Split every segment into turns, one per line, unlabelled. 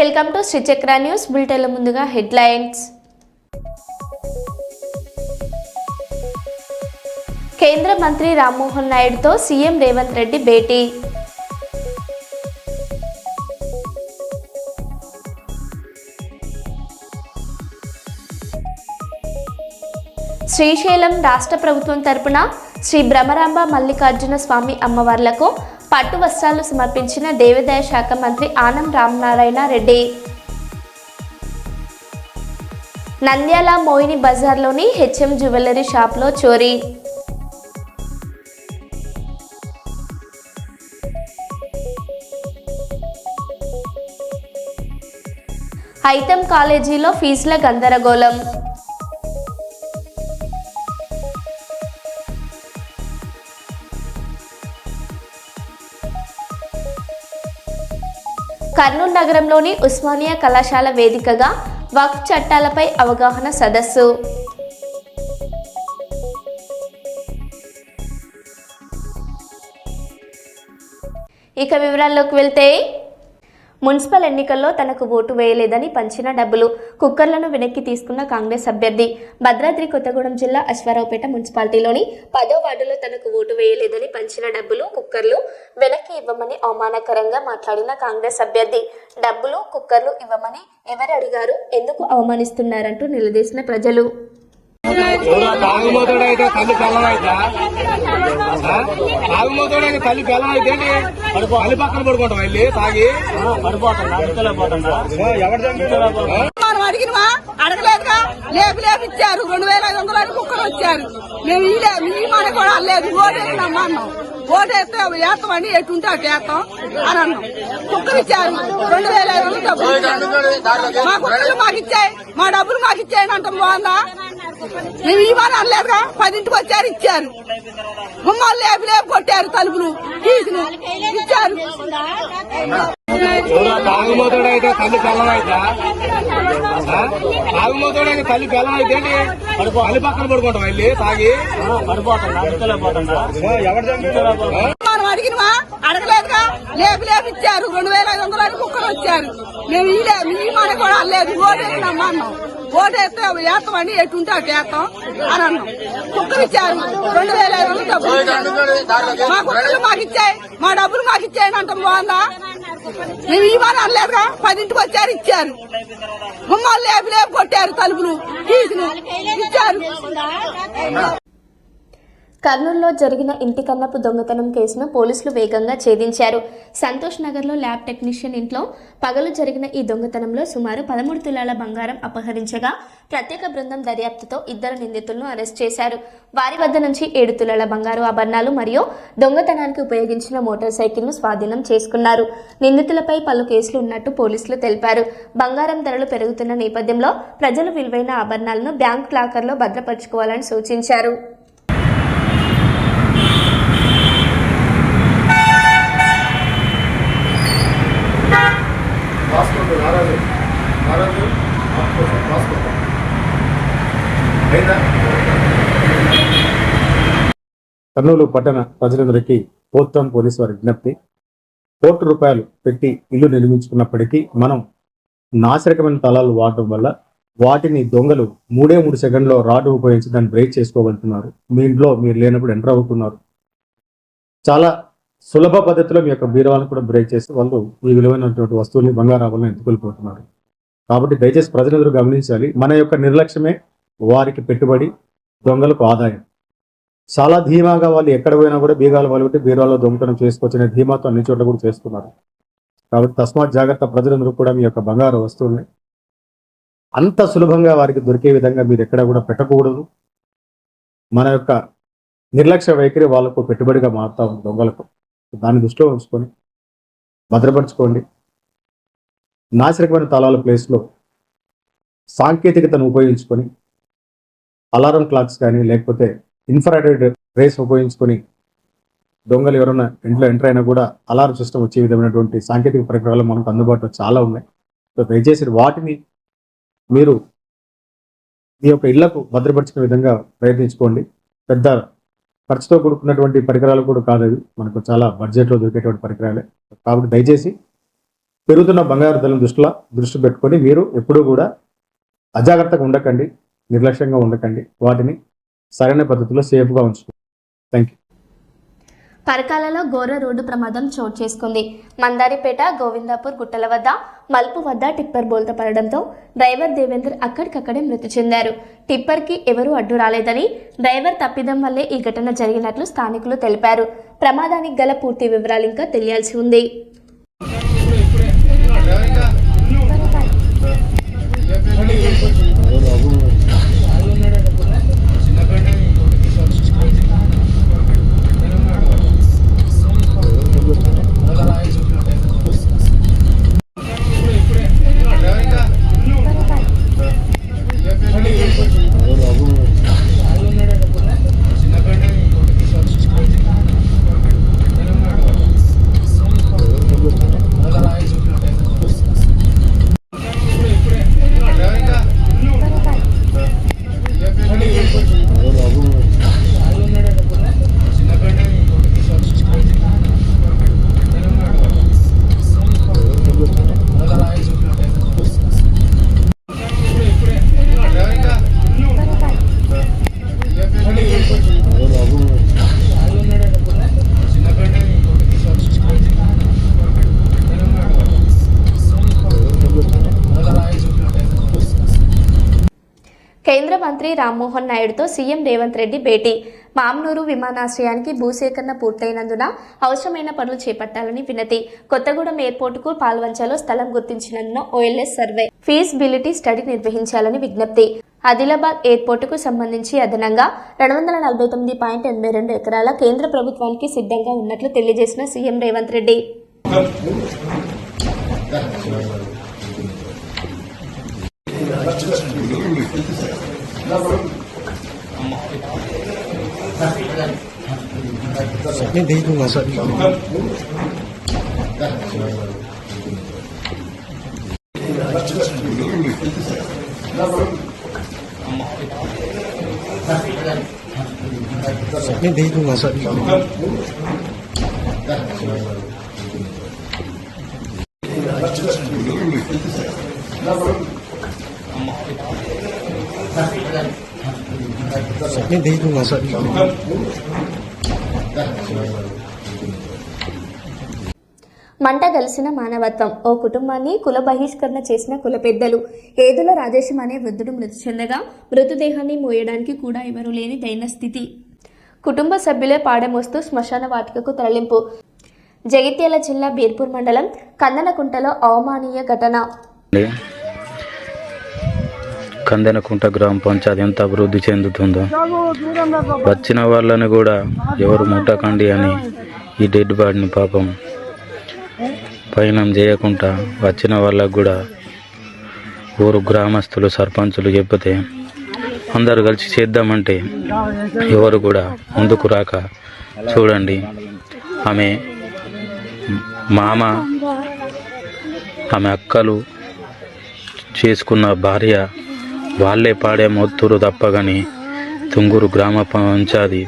Welcome to Srichakra news. బులెటిన్ల ముందుగా headlines. కేంద్ర మంత్రి రామ్మోహన్ నాయుడుతో సీఎం రేవంత్ రెడ్డి భేటీ. శ్రీశైలం రాష్ట్ర ప్రభుత్వం తరపున శ్రీ భ్రమరాంబ మల్లికార్జున స్వామి అమ్మవార్లకు పట్టు వస్త్రాలు సమర్పించిన దేవాదాయ శాఖ మంత్రి ఆనం రామనారాయణ రెడ్డి. నంద్యాల మోయిని బజార్లోని హెచ్ఎం జ్యువెలరీ షాప్లో చోరీ. ఐతం కాలేజీలో ఫీజుల గందరగోళం. కర్నూలు నగరంలోని ఉస్మానియా కళాశాల వేదికగా వక్ఫ్ చట్టాలపై అవగాహన సదస్సు. ఇక వివరాల్లోకి వెళ్తే మున్సిపల్ ఎన్నికల్లో తనకు ఓటు వేయలేదని పంచిన డబ్బులు కుక్కర్లను వెనక్కి తీసుకున్న కాంగ్రెస్ అభ్యర్థి భద్రాద్రి కొత్తగూడెం జిల్లా అశ్వారావుపేట మున్సిపాలిటీలోని పదో వార్డులో తనకు ఓటు వేయలేదని పంచిన డబ్బులు కుక్కర్లు వెనక్కి ఇవ్వమని అవమానకరంగా మాట్లాడిన కాంగ్రెస్ అభ్యర్థి. డబ్బులు కుక్కర్లు ఇవ్వమని ఎవరు అడిగారు? ఎందుకు అవమానిస్తున్నారంటూ నిలదీసిన ప్రజలు.
తాగుమోతుడైతే తల్లి పిల్లం అయితే తాగుమోతుడైతే తల్లి పిల్లం అయితే తల్లి పక్కన పడుకుంటాం వెళ్ళి తాగి? ఎవరు?
మనం అడిగినవా? అడగలేదుగా? లేపు లేపు ఇచ్చారు. రెండు వేల ఐదు వందలు కుక్కలు వచ్చారు. మేము ఇలే మీ మన కూడా లేదు ఓటేసినాం అన్నాం. ఓటేస్తే వేస్తామని ఎటుంటే అటు వేస్తాం అని అన్నాం. కుక్కలు ఇచ్చారు. రెండు వేల ఐదు వందలు డబ్బులు ఇచ్చారు. మా కుక్కలు మాకు ఇచ్చాయి. మా డబ్బులు మాకు ఇచ్చాయని అంటాం బాగుందా? మేము ఇవ్వని అనలేదుగా. పదింటికి వచ్చారు ఇచ్చారు. గుమ్మాలు లేపు లేపు కొట్టారు తలుపులు తీసుకుని ఇచ్చారు.
తాగుమోతుడైతే తల్లి పిల్లం అయితే తాగుమోతుడైతే తల్లి పిల్లం అయితే తల్లి పక్కన పడుకుంటాం వెళ్ళి తాగి? ఎవరు చంపారు?
మనం అడిగినవా? అడగలేదుగా? లేపు లేపు ఇచ్చారు. రెండు వేల ఐదు వందలు కుక్కలు వచ్చారు. మేము ఇలే మీ మన కూడా లేదు ఓటేసినాం అన్నాం ఓటేస్తే వేస్తామని ఎటుంటే అటు వేస్తాం అని అన్నాం. కుక్కలు ఇచ్చారు. రెండు వేల ఐదు వందలు డబ్బులు. మా కుక్కలు మాకు ఇచ్చాయి. మా డబ్బులు మాకు ఇచ్చాయని అంటాం. బాగుందా? మేము ఇవ్వని అనలేదుగా. పదింటికి వచ్చారు ఇచ్చారు. గుమ్మాలు లేపు లేపు కొట్టారు తలుపులు తీసుకుని ఇచ్చారు.
కర్నూలులో జరిగిన ఇంటి కన్నపు దొంగతనం కేసును పోలీసులు వేగంగా ఛేదించారు. సంతోష్ నగర్లో ల్యాబ్ టెక్నీషియన్ ఇంట్లో పగలు జరిగిన ఈ దొంగతనంలో సుమారు పదమూడు తులాల బంగారం అపహరించగా ప్రత్యేక బృందం దర్యాప్తుతో ఇద్దరు నిందితులను అరెస్ట్ చేశారు. వారి వద్ద నుంచి ఏడు తులాల బంగారు ఆభరణాలు మరియు దొంగతనానికి ఉపయోగించిన మోటార్ సైకిల్ను స్వాధీనం చేసుకున్నారు. నిందితులపై పలు కేసులు ఉన్నట్టు పోలీసులు తెలిపారు. బంగారం ధరలు పెరుగుతున్న నేపథ్యంలో ప్రజలు విలువైన ఆభరణాలను బ్యాంక్ లాకర్లో భద్రపరచుకోవాలని సూచించారు.
రాసుకోండి నారాజు నారాజు రాసుకోండి అయిందా
కర్నూలు పట్టణ ప్రజలందరికీ పోత్తం పోలీసు వారి విజ్ఞప్తి. కోటి రూపాయలు పెట్టి ఇల్లు నిర్మించుకున్నప్పటికీ మనం నాశరకమైన తలాలు వాడటం వల్ల వాటిని దొంగలు మూడే మూడు సెకండ్లో రాడ్ ఉపయోగించి దాన్ని బ్రేక్ చేసుకోగలుగుతున్నారు. మీ ఇంట్లో మీరు లేనప్పుడు ఎంటర్ అవుతున్నారు చాలా సులభ పద్ధతిలో మీ యొక్క బీరవాలను కూడా బ్రేక్ చేసి వాళ్ళు ఈ విలువైనటువంటి వస్తువుల్ని బంగారాలను ఎత్తుకెళ్ళిపోతున్నారు. కాబట్టి దయచేసి ప్రజలందరూ గమనించాలి మన యొక్క నిర్లక్ష్యమే వారికి పెట్టుబడి దొంగలకు ఆదాయం. చాలా ధీమాగా వాళ్ళు ఎక్కడ పోయినా కూడా బీగాలు పలుగుట్టి బీరాలో దొంగతనం చేసుకోవచ్చనే ధీమాతో అన్ని చోట్ల కూడా చేస్తున్నారు. కాబట్టి తస్మాత్ జాగ్రత్త ప్రజలందరూ కూడా మీ యొక్క బంగారు వస్తువుల్ని అంత సులభంగా వారికి దొరికే విధంగా మీరు ఎక్కడ కూడా పెట్టకూడదు. మన యొక్క నిర్లక్ష్య వైఖరి వాళ్ళకు పెట్టుబడిగా మారుతా ఉంది దొంగలకు. దాన్ని దృష్టిలో ఉంచుకొని భద్రపరచుకోండి. నాసిరకమైన తాళాల ప్లేస్లో సాంకేతికతను ఉపయోగించుకొని అలారం క్లాక్స్ కానీ లేకపోతే ఇన్ఫ్రారెడ్ రేస్ ఉపయోగించుకొని దొంగలు ఎవరైనా ఇంట్లో ఎంటర్ అయినా కూడా అలారం సిస్టమ్ వచ్చే విధమైనటువంటి సాంకేతిక పరికరాలు మనకు అందుబాటులో చాలా ఉన్నాయి. సో దయచేసి వాటిని మీరు మీ యొక్క ఇళ్ళకు భద్రపరిచిన విధంగా ప్రయత్నించుకోండి. పెద్ద ఖర్చుతో కూడుకున్నటువంటి పరికరాలు కూడా కాదు అవి. మనకు చాలా బడ్జెట్లో దొరికేటువంటి పరికరాలే. కాబట్టి దయచేసి పెరుగుతున్న బంగారు ధరల దృష్టిలో దృష్టి పెట్టుకొని మీరు ఎప్పుడూ కూడా అజాగ్రత్తగా ఉండకండి నిర్లక్ష్యంగా ఉండకండి. వాటిని సరైన పద్ధతిలో సేఫ్గా ఉంచుకోండి. థ్యాంక్ యూ
పరకాలలో ఘోర రోడ్డు ప్రమాదం చోటు చేసుకుంది. మందారిపేట గోవిందాపూర్ గుట్టల వద్ద మలుపు వద్ద టిప్పర్ బోల్త పడడంతో డ్రైవర్ దేవేందర్ అక్కడికక్కడే మృతి చెందారు. టిప్పర్కి ఎవరూ అడ్డు రాలేదని డ్రైవర్ తప్పిదం వల్లే ఈ ఘటన జరిగినట్లు స్థానికులు తెలిపారు. ప్రమాదానికి గల పూర్తి వివరాలు ఇంకా తెలియాల్సి ఉంది. మంత్రి రామ్మోహన్ నాయుడుతో సీఎం రేవంత్ రెడ్డి భేటీ. మామ్నూరు విమానాశ్రయానికి భూసేకరణ పూర్తయినందున అవసరమైన పనులు చేపట్టాలని వినతి. కొత్తగూడెం ఎయిర్పోర్టుకు పాల్వంచలో స్థలం గుర్తించినందున ఓఎల్ఎస్ సర్వే. ఫీజిబిలిటీ స్టడీ నిర్వహించాలని విజ్ఞప్తి. ఆదిలాబాద్ ఎయిర్పోర్టుకు సంబంధించి అదనంగా రెండు వందల నలభై తొమ్మిది పాయింట్ ఎనభై రెండు ఎకరాల కేంద్ర ప్రభుత్వానికి సిద్ధంగా ఉన్నట్లు తెలియజేసిన CM Revanth Reddy.
Những đi không là sợ bị Những tí không là sợ bị నేను తీసుకున్నాను సార్
మంట కలిసిన మానవత్వం. ఓ కుటుంబాన్ని కుల బహిష్కరణ చేసిన కుల పెద్దలు. ఏదుల రాజేశం అనే వృద్ధుడు మృతి చెందగా మృతదేహాన్ని మోయడానికి కూడా ఎవరూ లేని దైన స్థితి కుటుంబ సభ్యులే పాడమోస్తూ శ్మశాన వాటికకు తరలింపు. జగిత్యాల జిల్లా బీర్పూర్ మండలం కందనకుంటలో అవమానీయ ఘటన.
కందెనకుంట గ్రామ పంచాయతీ ఎంత అభివృద్ధి చెందుతుందో. వచ్చిన వాళ్ళని కూడా ఎవరు ముట్టకండి అని ఈ డెడ్ బాడీని పాపం పయనం చేయకుండా వచ్చిన వాళ్ళకు కూడా ఊరు గ్రామస్తులు సర్పంచులు చెప్తే అందరు కలిసి చేద్దామంటే ఎవరు కూడా ముందుకు రాక చూడండి. ఆమె మామ ఆమె అక్కలు చేసుకున్న భార్య వాళ్ళే పాడే మొత్తురు తప్ప తుంగూరు గ్రామ పంచాయతీ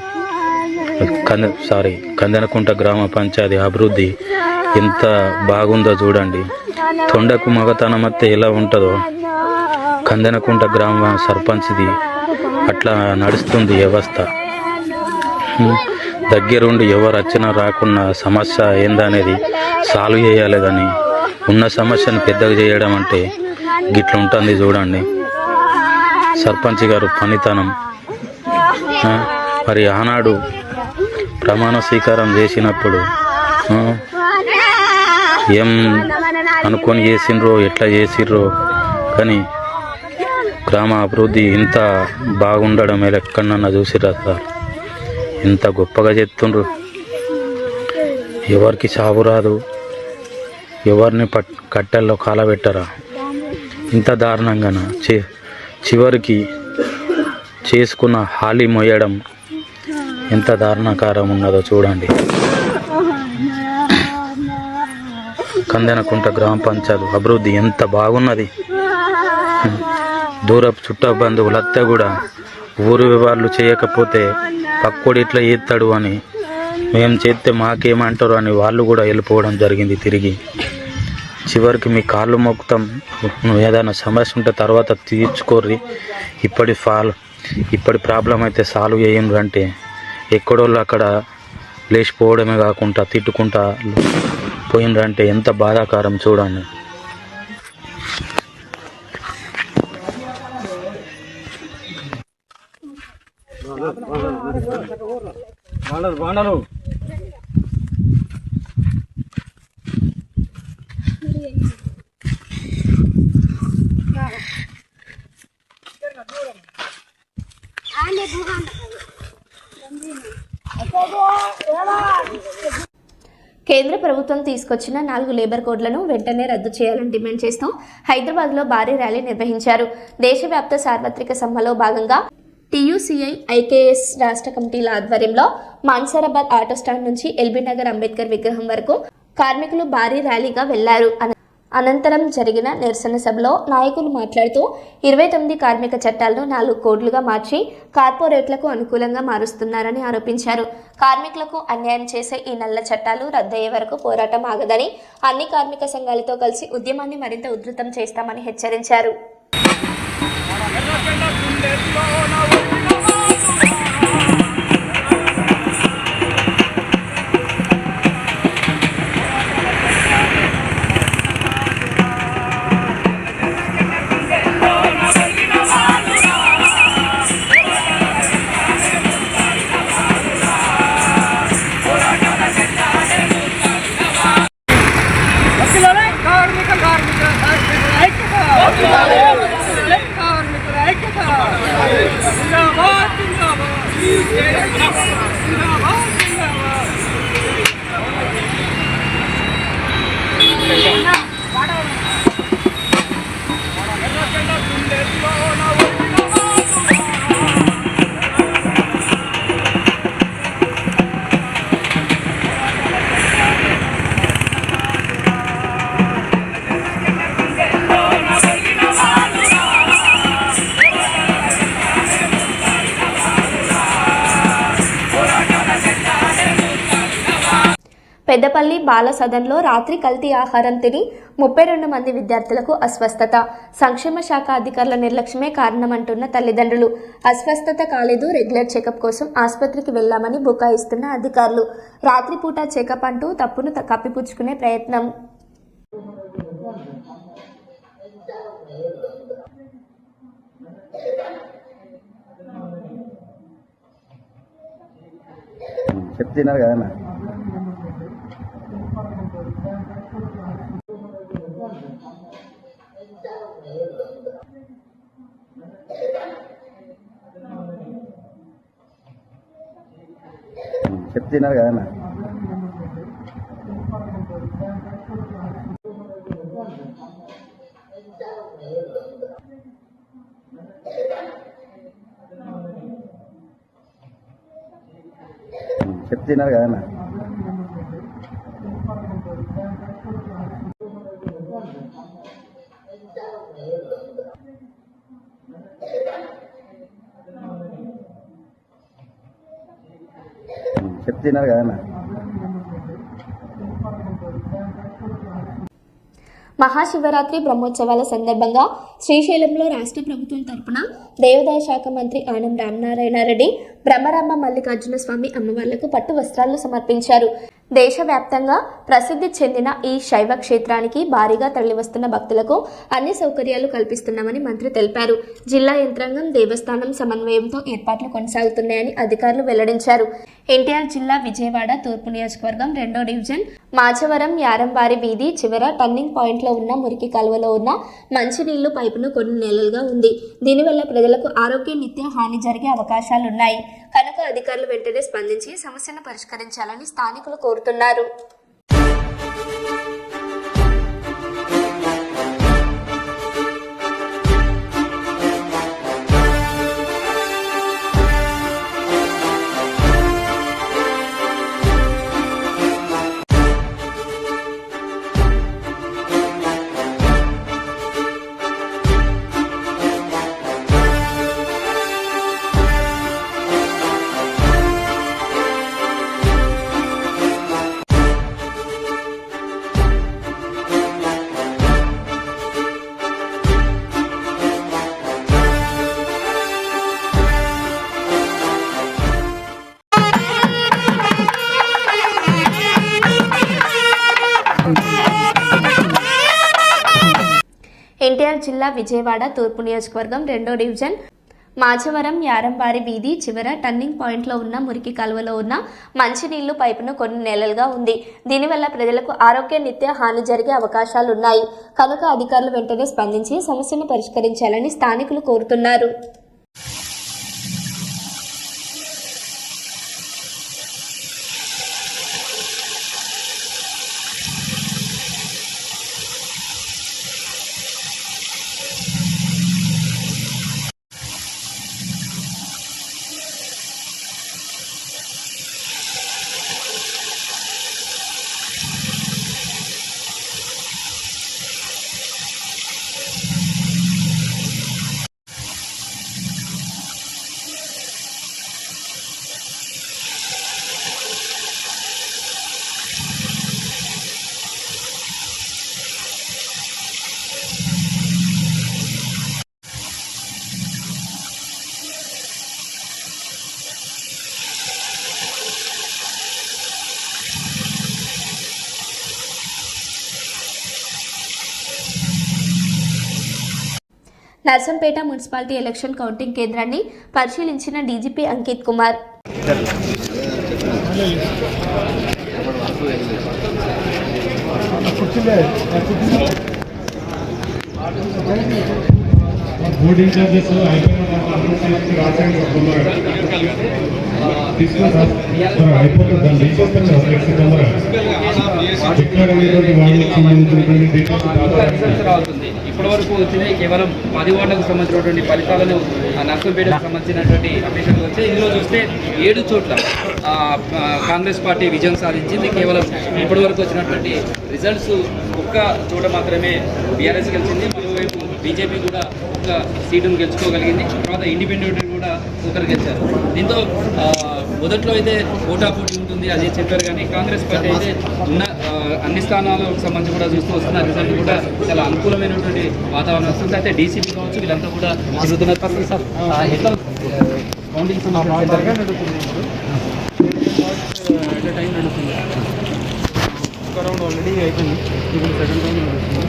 కంద సారీ కందనకుంట గ్రామ పంచాయతీ అభివృద్ధి ఎంత బాగుందో చూడండి. తొండకు మగతనమత్తే ఎలా ఉంటుందో కందనకుంట గ్రామ సర్పంచ్ది అట్లా నడుస్తుంది వ్యవస్థ. దగ్గరుండి ఎవరు వచ్చినా రాకున్నా సమస్య ఏందనేది సాల్వ్ చేయాలి కానీ ఉన్న సమస్యను పెద్దగా చేయడం అంటే గిట్లుంటుంది చూడండి. సర్పంచ్ గారు పనితనం. మరి ఆనాడు ప్రమాణ స్వీకారం చేసినప్పుడు ఏం అనుకొని చేసిండ్రో ఎట్లా చేసిర్రో కానీ గ్రామ అభివృద్ధి ఇంత బాగుండడం ఎక్కడన్నా చూసిరా సార్? ఇంత గొప్పగా చెప్తుండ్రు. ఎవరికి సాగు రాదు. ఎవరిని పట్ కట్టెల్లో కాలబెట్టరా? ఇంత దారుణంగాన? చే చివరికి చేసుకున్న హాలి మొయ్యడం ఎంత దారుణకారం ఉన్నదో చూడండి. కందెనకుంట గ్రామ పంచాయతీ అభివృద్ధి ఎంత బాగున్నది. దూరపు చుట్ట బంధువులంతా కూడా ఊరు వాళ్ళు చేయకపోతే పక్కోడు ఇట్లా చేస్తాడు అని మేము చేస్తే మాకేమంటారు అని వాళ్ళు కూడా వెళ్ళిపోవడం జరిగింది తిరిగి. చివరికి మీ కాళ్ళు మొక్కుతాం. నువ్వు ఏదైనా సమస్య ఉంటే తర్వాత తీర్చుకోర్రి. ఇప్పటి ఫాల్ ఇప్పటి ప్రాబ్లం అయితే సాల్వ్ చేయండి అంటే ఎక్కడోళ్ళు అక్కడ లేచిపోవడమే కాకుండా తిట్టుకుంటా పోయిండ్రంటే ఎంత బాధాకరం చూడండి.
కేంద్ర ప్రభుత్వం తీసుకొచ్చిన నాలుగు లేబర్ కోడ్లను వెంటనే రద్దు చేయాలని డిమాండ్ చేస్తూ హైదరాబాద్లో భారీ ర్యాలీ నిర్వహించారు. దేశవ్యాప్త సార్వత్రిక సమ్మెలో భాగంగా టీయూసీఐ ఐకేఎస్ రాష్ట్ర కమిటీల ఆధ్వర్యంలో మాన్సరాబాద్ ఆటో స్టాండ్ నుంచి ఎల్బీ నగర్ అంబేద్కర్ విగ్రహం వరకు కార్మికులు భారీ ర్యాలీగా వెళ్ళారు. అన- అనంతరం జరిగిన నిరసన సభలో నాయకులు మాట్లాడుతూ ఇరవై తొమ్మిది కార్మిక చట్టాలను నాలుగు కోడ్లుగా మార్చి కార్పొరేట్లకు అనుకూలంగా మారుస్తున్నారని ఆరోపించారు. కార్మికులకు అన్యాయం చేసే ఈ నల్ల చట్టాలు రద్దయ్యే వరకు పోరాటం ఆగదని అన్ని కార్మిక సంఘాలతో కలిసి ఉద్యమాన్ని మరింత ఉధృతం చేస్తామని హెచ్చరించారు. పెద్దపల్లి బాల సదన్లో రాత్రి కల్తీ ఆహారం తిని ముప్పై రెండు మంది విద్యార్థులకు అస్వస్థత. సంక్షేమ శాఖ అధికారుల నిర్లక్ష్యమే కారణమంటున్న తల్లిదండ్రులు. అస్వస్థత కాలేదు రెగ్యులర్ చెకప్ కోసం ఆసుపత్రికి వెళ్ళామని బుకాయిస్తున్న అధికారులు. రాత్రిపూట చెకప్ అంటూ తప్పును కప్పిపుచ్చుకునే ప్రయత్నం.
చెప్తున్నారు కదా చెప్తున్నారు కదా చెప్తున్నారు కదా తిన్నారు కదన్నా
మహాశివరాత్రి బ్రహ్మోత్సవాల సందర్భంగా శ్రీశైలంలో రాష్ట్ర ప్రభుత్వం తరపున దేవాదాయ శాఖ మంత్రి ఆనం రామనారాయణ రెడ్డి బ్రహ్మరాంబ మల్లికార్జున స్వామి అమ్మవార్లకు పట్టు వస్త్రాలు సమర్పించారు. దేశవ్యాప్తంగా ప్రసిద్ధి చెందిన ఈ శైవ క్షేత్రానికి భారీగా తరలివస్తున్న భక్తులకు అన్ని సౌకర్యాలు కల్పిస్తున్నామని మంత్రి తెలిపారు. జిల్లా యంత్రాంగం దేవస్థానం సమన్వయంతో ఏర్పాట్లు కొనసాగుతున్నాయని అధికారులు వెల్లడించారు. ఎన్టీఆర్ జిల్లా విజయవాడ తూర్పు నియోజకవర్గం రెండో డివిజన్ మాచవరం యారంబారి వీధి చివర టర్నింగ్ పాయింట్లో ఉన్న మురికి కాలువలో ఉన్న మంచినీళ్ళు పైపును కొన్ని నెలలుగా ఉంది. దీనివల్ల ప్రజలకు ఆరోగ్య నిత్య హాని జరిగే అవకాశాలున్నాయి. కనుక అధికారులు వెంటనే స్పందించి సమస్యను పరిష్కరించాలని స్థానికులు కోరుతున్నారు. విజయవాడ తూర్పు నియోజకవర్గం రెండో డివిజన్. మాచవరం యారంబారి వీధి చివర టర్నింగ్ పాయింట్లో ఉన్న మురికి కాలువలో ఉన్న మంచినీళ్ళు పైపును కొన్ని నెలలుగా ఉంది. దీనివల్ల ప్రజలకు ఆరోగ్య నిత్య హాని జరిగే అవకాశాలున్నాయి. కనుక అధికారులు వెంటనే స్పందించి సమస్యను పరిష్కరించాలని స్థానికులు కోరుతున్నారు. నర్సంపేట మున్సిపాలిటీ ఎలక్షన్ కౌంటింగ్ కేంద్రాన్ని పరిశీలించిన డీజీపీ అంకిత్ కుమార్.
బోర్డింగ్ అనేటువంటి వాళ్ళకి సంబంధించినటువంటి
ఇప్పటి వరకు వచ్చినాయి. కేవలం పది ఓట్లకు సంబంధించినటువంటి ఫలితాలను నర్సంపేటకు సంబంధించినటువంటి అపేక్షలు వచ్చాయి. ఇందులో చూస్తే ఏడు చోట్ల కాంగ్రెస్ పార్టీ విజయం సాధించింది. కేవలం ఇప్పటి వరకు వచ్చినటువంటి రిజల్ట్స్ ఒక్క చోట మాత్రమే బీఆర్ఎస్ గెలిచింది. మరోవైపు బీజేపీ కూడా ఒక్క సీటును గెలుచుకోగలిగింది. తర్వాత ఇండిపెండెంట్ కూడా ఒకరు గెలిచారు. దీంతో మొదట్లో అయితే పోటాపోటీ ఉంటుంది. అది చెప్పారు కానీ కాంగ్రెస్ పార్టీ అయితే ఉన్న అన్ని స్థానాలకు సంబంధించి కూడా చూస్తూ వస్తున్న రిజల్ట్ కూడా చాలా అనుకూలమైనటువంటి వాతావరణం వస్తుంది. అయితే డీసీపీ కావచ్చు వీళ్ళంతా కూడా తిరుగుతున్నారు. ఫస్ట్ సార్ ఎట్లా కౌంటింగ్ సంబంధించి నడుస్తుంది ఎట్ టైం నడుస్తుంది ఒక రౌండ్ ఆల్రెడీ అయిపోయింది. ఇప్పుడు సెకండ్ రౌండ్ నడుస్తుంది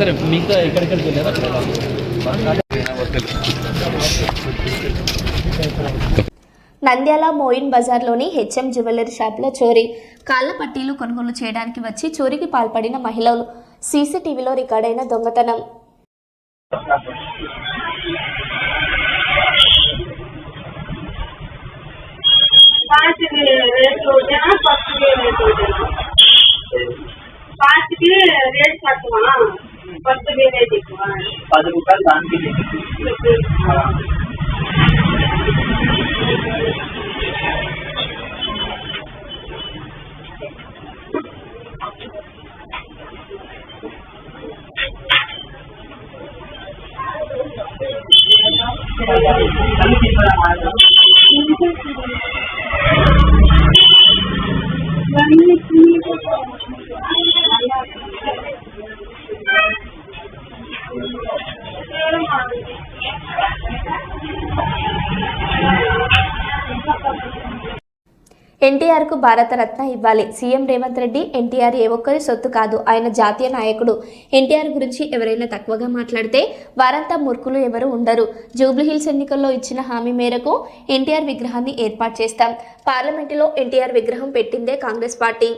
సరే మిగతా ఎక్కడెక్కడికి వెళ్ళారు
నంద్యాల మోయిన్ బజార్లోని హెచ్ఎం జ్యువెలరీ షాప్లో చోరీ. కాళ్ళ పట్టీలు కొనుగోలు చేయడానికి వచ్చి చోరీకి పాల్పడిన మహిళలు. సీసీటీవీలో రికార్డైన దొంగతనం.
పది రూపాయలు దానికి
ఎన్టీఆర్ కు భారతరత్న ఇవ్వాలి. సీఎం రేవంత్ రెడ్డి ఎన్టీఆర్ ఏ ఒక్కరి సొత్తు కాదు. ఆయన జాతీయ నాయకుడు. ఎన్టీఆర్ గురించి ఎవరైనా తక్కువగా మాట్లాడితే వారంతా మూర్ఖులు ఎవరు ఉండరు. జూబ్లీహిల్స్ ఎన్నికల్లో ఇచ్చిన హామీ మేరకు ఎన్టీఆర్ విగ్రహాన్ని ఏర్పాటు చేస్తాం. పార్లమెంటులో ఎన్టీఆర్ విగ్రహం పెట్టిందే కాంగ్రెస్ పార్టీ.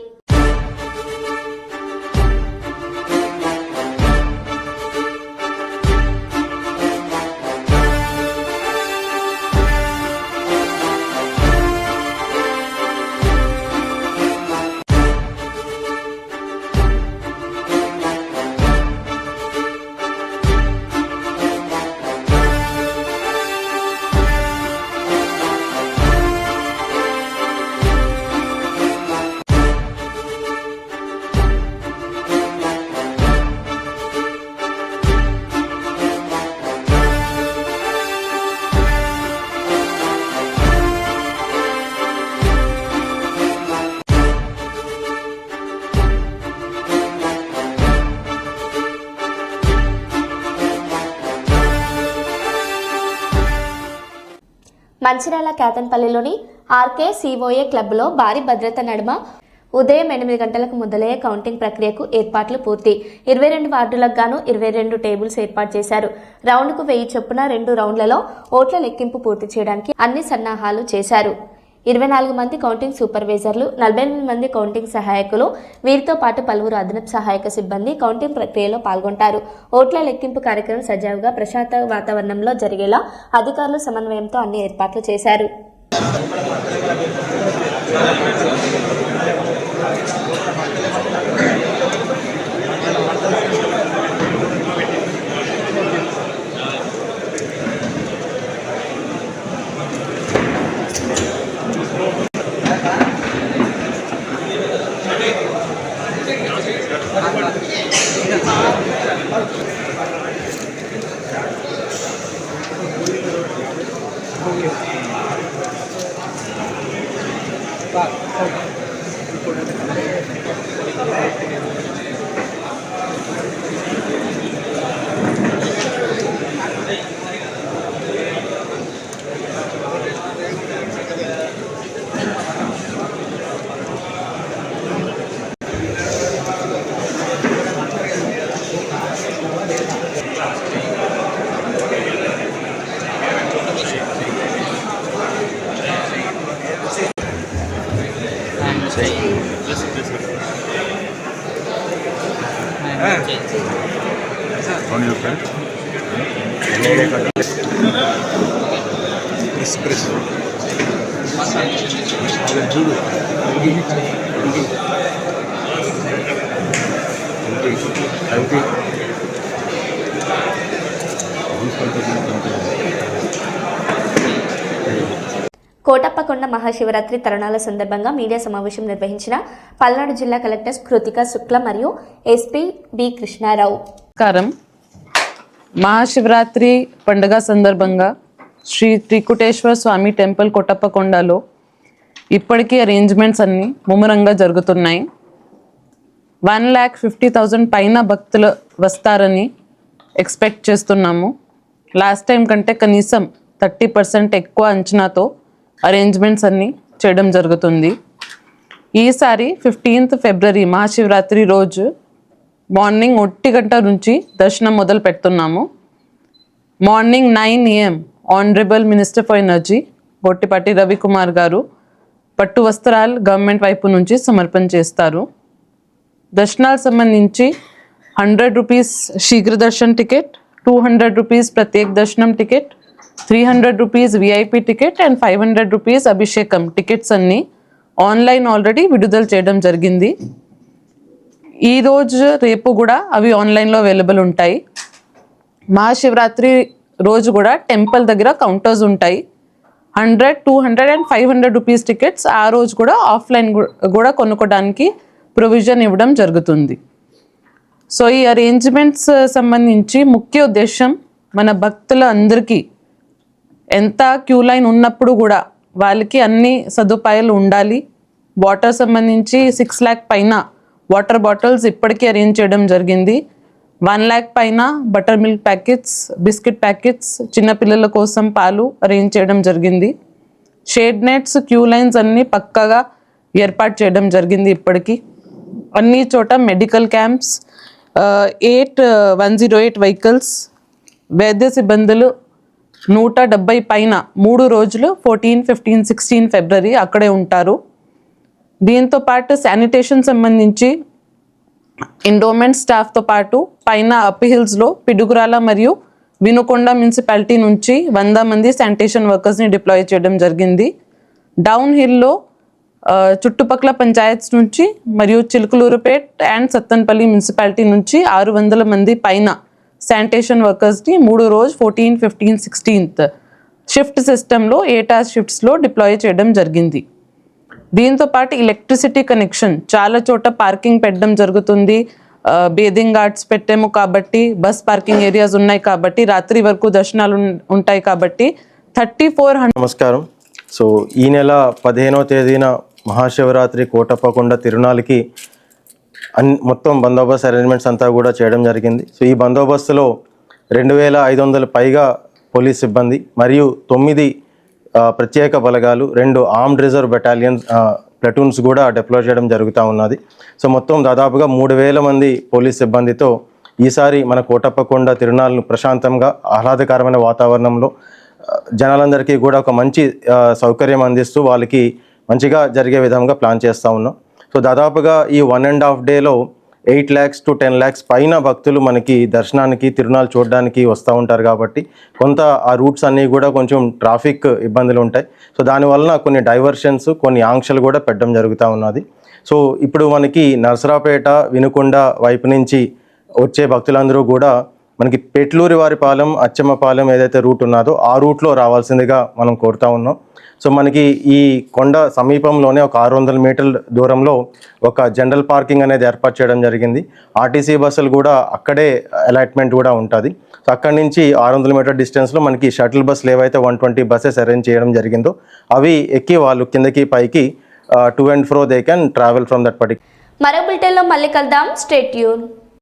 కేతన్పల్లిలోని ఆర్కే సిఓఏ క్లబ్లో భారీ భద్రత నడుమ ఉదయం ఎనిమిది గంటలకు మొదలయ్యే కౌంటింగ్ ప్రక్రియకు ఏర్పాట్లు పూర్తి. ఇరవై రెండు వార్డులకు గాను ఇరవై రెండు టేబుల్స్ ఏర్పాటు చేశారు. రౌండ్కు వెయ్యి చొప్పున రెండు రౌండ్లలో ఓట్ల లెక్కింపు పూర్తి చేయడానికి అన్ని సన్నాహాలు చేశారు. ఇరవై నాలుగు మంది కౌంటింగ్ సూపర్వైజర్లు నలభై ఎనిమిది మంది కౌంటింగ్ సహాయకులు వీరితో పాటు పలువురు అదనపు సహాయక సిబ్బంది కౌంటింగ్ ప్రక్రియలో పాల్గొంటారు. ఓట్ల లెక్కింపు కార్యక్రమం సజావుగా ప్రశాంత వాతావరణంలో జరిగేలా అధికారులు సమన్వయంతో అన్ని ఏర్పాట్లు చేశారు. కోటప్పకొండ మహాశివరాత్రి తరుణాల సందర్భంగా మీడియా సమావేశం నిర్వహించిన పల్నాడు జిల్లా కలెక్టర్ కృతిక శుక్ల మరియు ఎస్పీ బి కృష్ణారావు.
నమస్కారం. మహాశివరాత్రి పండుగ సందర్భంగా శ్రీ త్రికుటేశ్వర స్వామి టెంపుల్ కొట్టప్పకొండలో ఇప్పటికీ అరేంజ్మెంట్స్ అన్నీ ముమ్మరంగా జరుగుతున్నాయి. వన్ ల్యాక్ ఫిఫ్టీ థౌజండ్ పైన భక్తులు వస్తారని ఎక్స్పెక్ట్ చేస్తున్నాము. లాస్ట్ టైం కంటే కనీసం థర్టీ పర్సెంట్ ఎక్కువ అంచనాతో అరేంజ్మెంట్స్ అన్నీ చేయడం జరుగుతుంది. ఈసారి ఫిఫ్టీన్త్ ఫిబ్రవరి మహాశివరాత్రి రోజు మార్నింగ్ ఒంటి గంట నుంచి దర్శనం మొదలు పెడుతున్నాము. Morning nine AM honourable minister for energy Gottipati Ravikumar garu పట్టు వస్త్రాలు గవర్నమెంట్ వైపు నుంచి సమర్పణ చేస్తారు. దర్శనాలకు సంబంధించి హండ్రెడ్ రూపీస్ శీఘ్ర దర్శన్ టికెట్ టూ హండ్రెడ్ రూపీస్ ప్రత్యేక దర్శనం ticket three hundred rupees VIP ticket and five hundred rupees అభిషేకం టికెట్స్ అన్నీ ఆన్లైన్ ఆల్రెడీ విడుదల చేయడం జరిగింది. ఈరోజు రేపు కూడా అవి ఆన్లైన్లో అవైలబుల్ ఉంటాయి. మహాశివరాత్రి రోజు కూడా టెంపుల్ దగ్గర కౌంటర్స్ ఉంటాయి. Hundred two hundred and five hundred rupees tickets ఆ రోజు కూడా ఆఫ్లైన్ కూడా కొనుక్కోడానికి ప్రొవిజన్ ఇవ్వడం జరుగుతుంది. సో ఈ అరేంజ్మెంట్స్ సంబంధించి ముఖ్య ఉద్దేశం మన భక్తుల అందరికీ ఎంత క్యూ లైన్ ఉన్నప్పుడు కూడా వాళ్ళకి అన్ని సదుపాయాలు ఉండాలి. వాటర్ సంబంధించి సిక్స్ ల్యాక్ పైన వాటర్ బాటిల్స్ ఇప్పటికీ అరేంజ్ చేయడం జరిగింది. వన్ ల్యాక్ పైన butter milk packets biscuit packets చిన్నపిల్లల కోసం పాలు అరేంజ్ చేయడం జరిగింది. షేడ్ నెట్స్ క్యూ లైన్స్ అన్నీ పక్కగా ఏర్పాటు చేయడం జరిగింది ఇప్పటికీ. అన్ని చోట medical camps eight one zero eight vehicles వైద్య సిబ్బందులు నూట డెబ్బై పైన మూడు రోజులు ఫోర్టీన్ ఫిఫ్టీన్ సిక్స్టీన్ ఫిబ్రవరి అక్కడే ఉంటారు. దీంతో పాటు శానిటేషన్ సంబంధించి ఎండోమెంట్ స్టాఫ్తో పాటు పైన అప్హిల్స్లో పిడుగురాల మరియు వినుకొండ మున్సిపాలిటీ నుంచి వంద మంది శానిటేషన్ వర్కర్స్ని డిప్లాయ్ చేయడం జరిగింది. డౌన్ హిల్లో చుట్టుపక్కల పంచాయత్స్ నుంచి మరియు చిలుకలూరుపేట్ అండ్ సత్తన్పల్లి మున్సిపాలిటీ నుంచి ఆరు వందల మంది పైన శానిటేషన్ వర్కర్స్ని మూడు రోజు ఫోర్టీన్ ఫిఫ్టీన్ సిక్స్టీన్త్ షిఫ్ట్ సిస్టంలో ఏటా షిఫ్ట్స్లో డిప్లాయ్ చేయడం జరిగింది. దీంతో పాటు ఎలక్ట్రిసిటీ కనెక్షన్ చాలా చోట పార్కింగ్ పెట్టడం జరుగుతుంది. బేదింగ్ గార్డ్స్ పెట్టాము కాబట్టి బస్ పార్కింగ్ ఏరియాస్ ఉన్నాయి కాబట్టి రాత్రి వరకు దర్శనాలు ఉంటాయి కాబట్టి థర్టీ ఫోర్
నమస్కారం. సో ఈ నెల పదిహేనో తేదీన మహాశివరాత్రి కోటప్పకొండ తిరునాళ్ళకి అన్ మొత్తం బందోబస్తు అరేంజ్మెంట్స్ అంతా కూడా చేయడం జరిగింది. సో ఈ బందోబస్తులో రెండు వేల ఐదు వందల పైగా పోలీస్ సిబ్బంది మరియు తొమ్మిది ప్రత్యేక బలగాలు రెండు ఆర్మ్డ్ రిజర్వ్ బెటాలియన్ ప్లటూన్స్ కూడా డిప్లాయ్ చేయడం జరుగుతూ ఉన్నది. సో మొత్తం దాదాపుగా మూడు వేల మంది పోలీస్ సిబ్బందితో ఈసారి మన కోటప్పకొండ తిరునాళ్ళను ప్రశాంతంగా ఆహ్లాదకరమైన వాతావరణంలో జనాలందరికీ కూడా ఒక మంచి సౌకర్యం అందిస్తూ వాళ్ళకి మంచిగా జరిగే విధంగా ప్లాన్ చేస్తూ ఉన్నాం. సో దాదాపుగా ఈ వన్ అండ్ హాఫ్ డేలో eight lakhs to ten lakhs పైన భక్తులు మనకి దర్శనానికి తిరునాళ్ళు చూడడానికి వస్తూ ఉంటారు కాబట్టి కొంత ఆ రూట్స్ అన్నీ కూడా కొంచెం ట్రాఫిక్ ఇబ్బందులు ఉంటాయి. సో దానివలన కొన్ని డైవర్షన్స్ కొన్ని ఆంక్షలు కూడా పెట్టడం జరుగుతూ ఉన్నది. సో ఇప్పుడు మనకి నర్సరాపేట వినుకొండ వైపు నుంచి వచ్చే భక్తులందరూ కూడా మనకి పెట్లూరి వారిపాలెం అచ్చమ్మపాలెం ఏదైతే రూట్ ఉన్నదో ఆ రూట్లో రావాల్సిందిగా మనం కోరుతా ఉన్నాం. సో మనకి ఈ కొండ సమీపంలోనే ఒక ఆరు వందల మీటర్ల దూరంలో ఒక జనరల్ పార్కింగ్ అనేది ఏర్పాటు చేయడం జరిగింది. ఆర్టీసీ బస్సులు కూడా అక్కడే అలాట్మెంట్ కూడా ఉంటుంది. సో అక్కడి నుంచి ఆరు వందల మీటర్ డిస్టెన్స్లో మనకి షటిల్ బస్సులు ఏవైతే వన్ ట్వంటీ బస్సెస్ అరేంజ్ చేయడం జరిగిందో అవి ఎక్కి వాళ్ళు కిందకి పైకి to and fro they can travel from that particular
మరో బులెటిన్లో మళ్ళీ కలుద్దాం. స్టేట్ యూన్